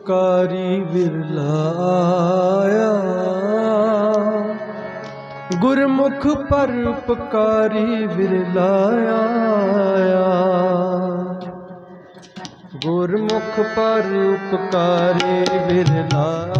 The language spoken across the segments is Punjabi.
ਉਪਕਾਰੀ ਵਿਰਲਾਇਆ। ਗੁਰਮੁਖ ਪਰ ਉਪਕਾਰੀ ਵਿਰਲਾਇਆ। ਗੁਰਮੁਖ ਪਰ ਉਪਕਾਰੀ ਵਿਰਲਾਇਆ।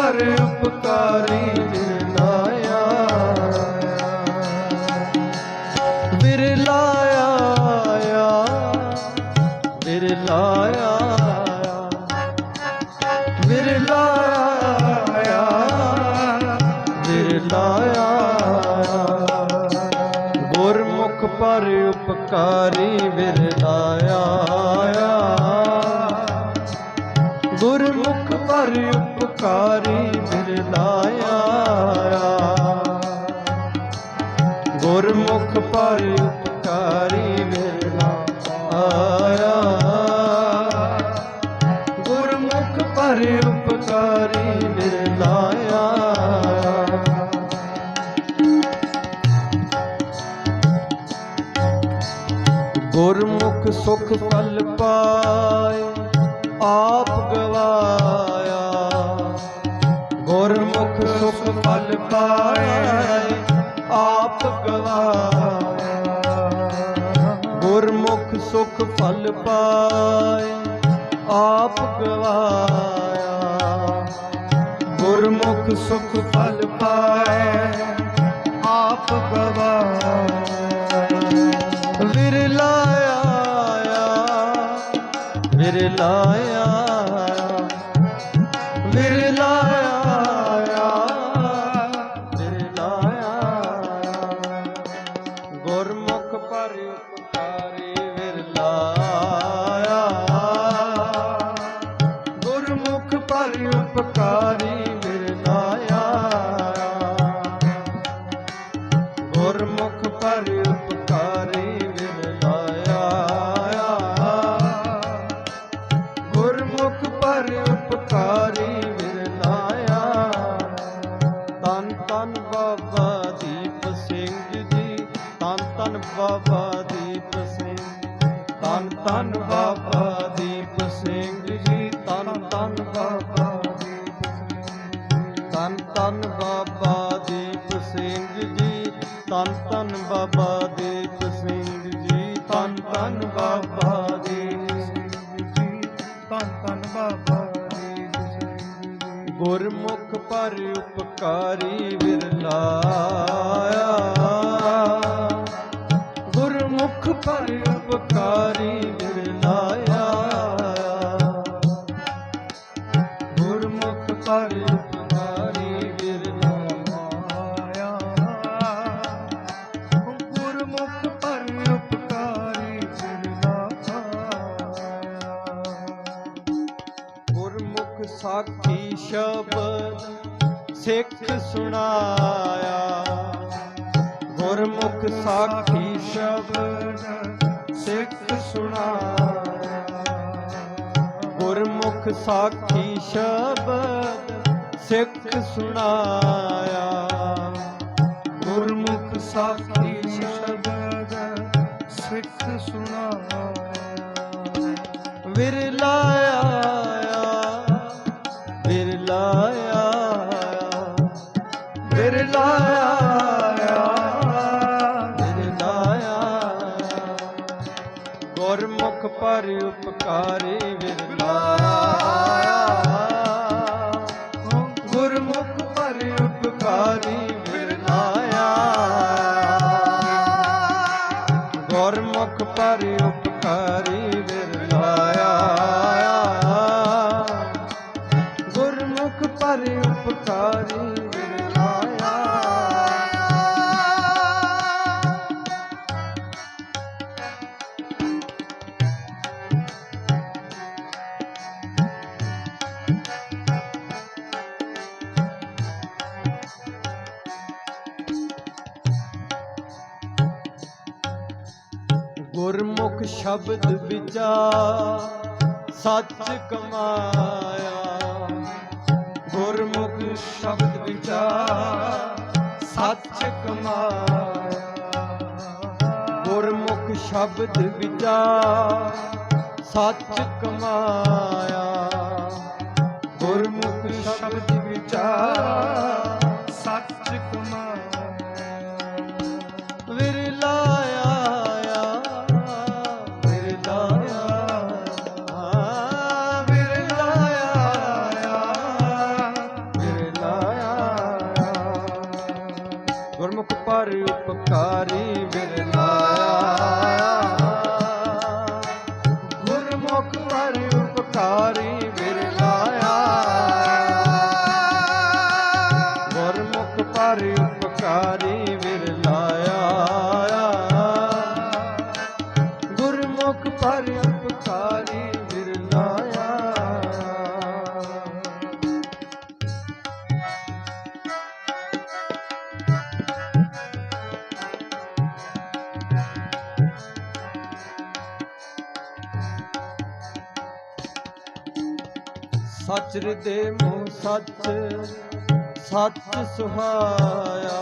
ਗੁਰਮੁਖ ਉਪਕਾਰੀ ਵਿਰਲਾਇਆ ਵਿਰਲਾਇਆ ਵਿਰਲਾਇਆ ਵਿਰਲਾਇਆ ਵਿਰਲਾਇਆ ਗੁਰਮੁਖ ਪਰ ਉਪਕਾਰੀ ਵਿਰਲਾਇਆ ਗੁਰਮੁਖ ਪਰ ਉਪਕਾਰੀ ਵਿਰਲਾਇਆ ਗੁਰਮੁਖ ਪਰ ਉਪਕਾਰੀ ਵਿਰਲਾਇਆ ਗੁਰਮੁਖ ਪਰ ਉਪਕਾਰੀ ਵਿਰਲਾਇਆ ਗੁਰਮੁਖ ਸੁਖ ਫਲ ਪਾ ਗਵਾਇਆ। ਗੁਰਮੁਖ ਸੁਖ ਫਲ ਪਾਏ ਆਪ ਗਵਾਇਆ। ਗੁਰਮੁਖ ਸੁਖ ਫਲ ਪਾਏ ਆਪ ਗਵਾਇਆ। ਵਿਰਲਾਇਆ ਵਿਰਲਾਇਆ ਵਿਰਲਾਇਆ। ਵਿਰਲਾਇਆ ਗੁਰਮੁਖ ਪਰ ਉਪਕਾਰੀ ਬਾਬਾ ਜੀ ਗੁਰਮੁਖ ਪਰ ਉਪਕਾਰੀ ਵਿਰਲਾਇਆ। ਗੁਰਮੁਖ ਪਰ ਉਪਕਾਰੀ ਵਿਰਲਾਇਆ। ਗੁਰਮੁਖ ਪਰ ਸਿੱਖ ਸੁਣਾਇਆ। ਗੁਰਮੁਖ ਸਾਖੀ ਸ਼ਬਦ ਸਿੱਖ ਸੁਣਾਇਆ। ਗੁਰਮੁਖ ਸਾਖੀ ਸ਼ਬਦ ਸਿੱਖ ਸੁਣਾਇਆ। ਗੁਰਮੁਖ ਸਾਖੀ ਸ਼ਬਦ ਸਿੱਖ ਸੁਣਾਇਆ। ਵਿਰਲਾਇਆ ਗੁਰਮੁਖ ਪਰ ਉਪਕਾਰੀ ਵਿਰਲਾਇਆ ਗੁਰਮੁਖ ਪਰ ਉਪਕਾਰੀ ਵਿਰਲਾਇਆ। ਗੁਰਮੁਖ ਪਰ ਉਪਕਾਰੀ ਗੁਰਮੁਖ ਸ਼ਬਦ ਵਿਚਾਰ ਸੱਚ ਕਮਾਇਆ। ਗੁਰਮੁਖ ਸ਼ਬਦ ਵਿਚਾਰ ਸੱਚ ਕਮਾਇਆ। ਗੁਰਮੁਖ ਸ਼ਬਦ ਵਿਚਾਰ ਸੱਚ ਕਮਾਇਆ। ਗੁਰਮੁਖ ਸ਼ਬਦ ਵਿਚਾਰ ਸੱਚ ਦੇ ਮੂੰ ਸੱਚ ਸੱਚ ਸੁਹਾਇਆ।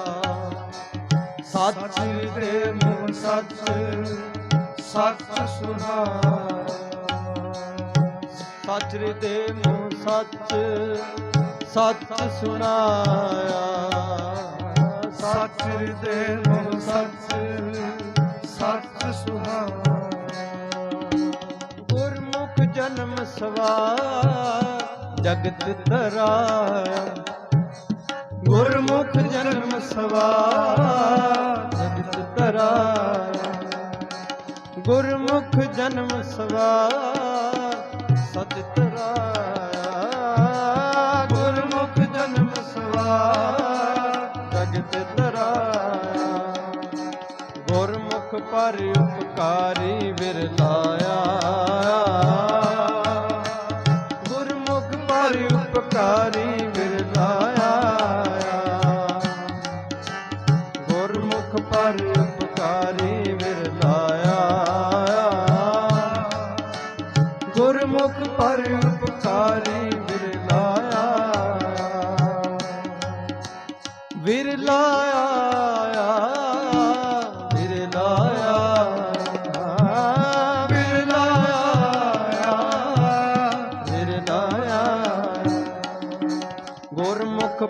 ਸੱਚ ਦੇ ਮੂੰ ਸੱਚ ਸੱਚ ਸੁਹਾਇਆ। ਸੱਚ ਦੇ ਮੂੰ ਸੱਚ ਸੱਚ ਸੁਣਾਇਆ। ਸੱਚ ਦੇ ਮੂੰਹ ਸੱਚ ਸੱਚ ਸੁਹਾਇਆ। ਗੁਰਮੁਖ ਜਨਮ ਸਵਾ ਜਗਤ ਤਰਾਇਆ ਗੁਰਮੁਖ ਜਨਮ ਸਵਾਰ ਜਗਤ ਤਰਾ। ਗੁਰਮੁਖ ਜਨਮ ਸਵਾਰ ਸਚ ਤਰਾ। ਗੁਰਮੁਖ ਜਨਮ ਸਵਾਰ ਜਗਤ ਤਰਾ। ਗੁਰਮੁਖ ਪਰ ਉਪਕਾਰੀ ਵਿਰਲਾਇਆ ਉਪਕਾਰੀ ਵਿਰਲਾਇਆ ਗੁਰਮੁਖ ਪਰ ਉਪਕਾਰੀ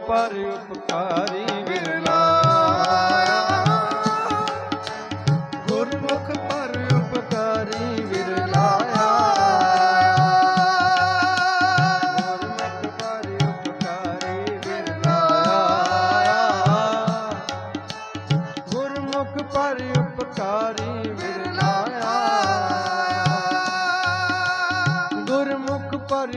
ਪਰ ਉਪਕਾਰੀ ਵਿਰਲਾ ਗੁਰਮੁਖ ਪਰ ਵਿਰਲਾਇਆ ਗੁਰਮੁਖ ਪਰ ਵਿਰਲਾਇਆ ਗੁਰਮੁਖ ਪਰ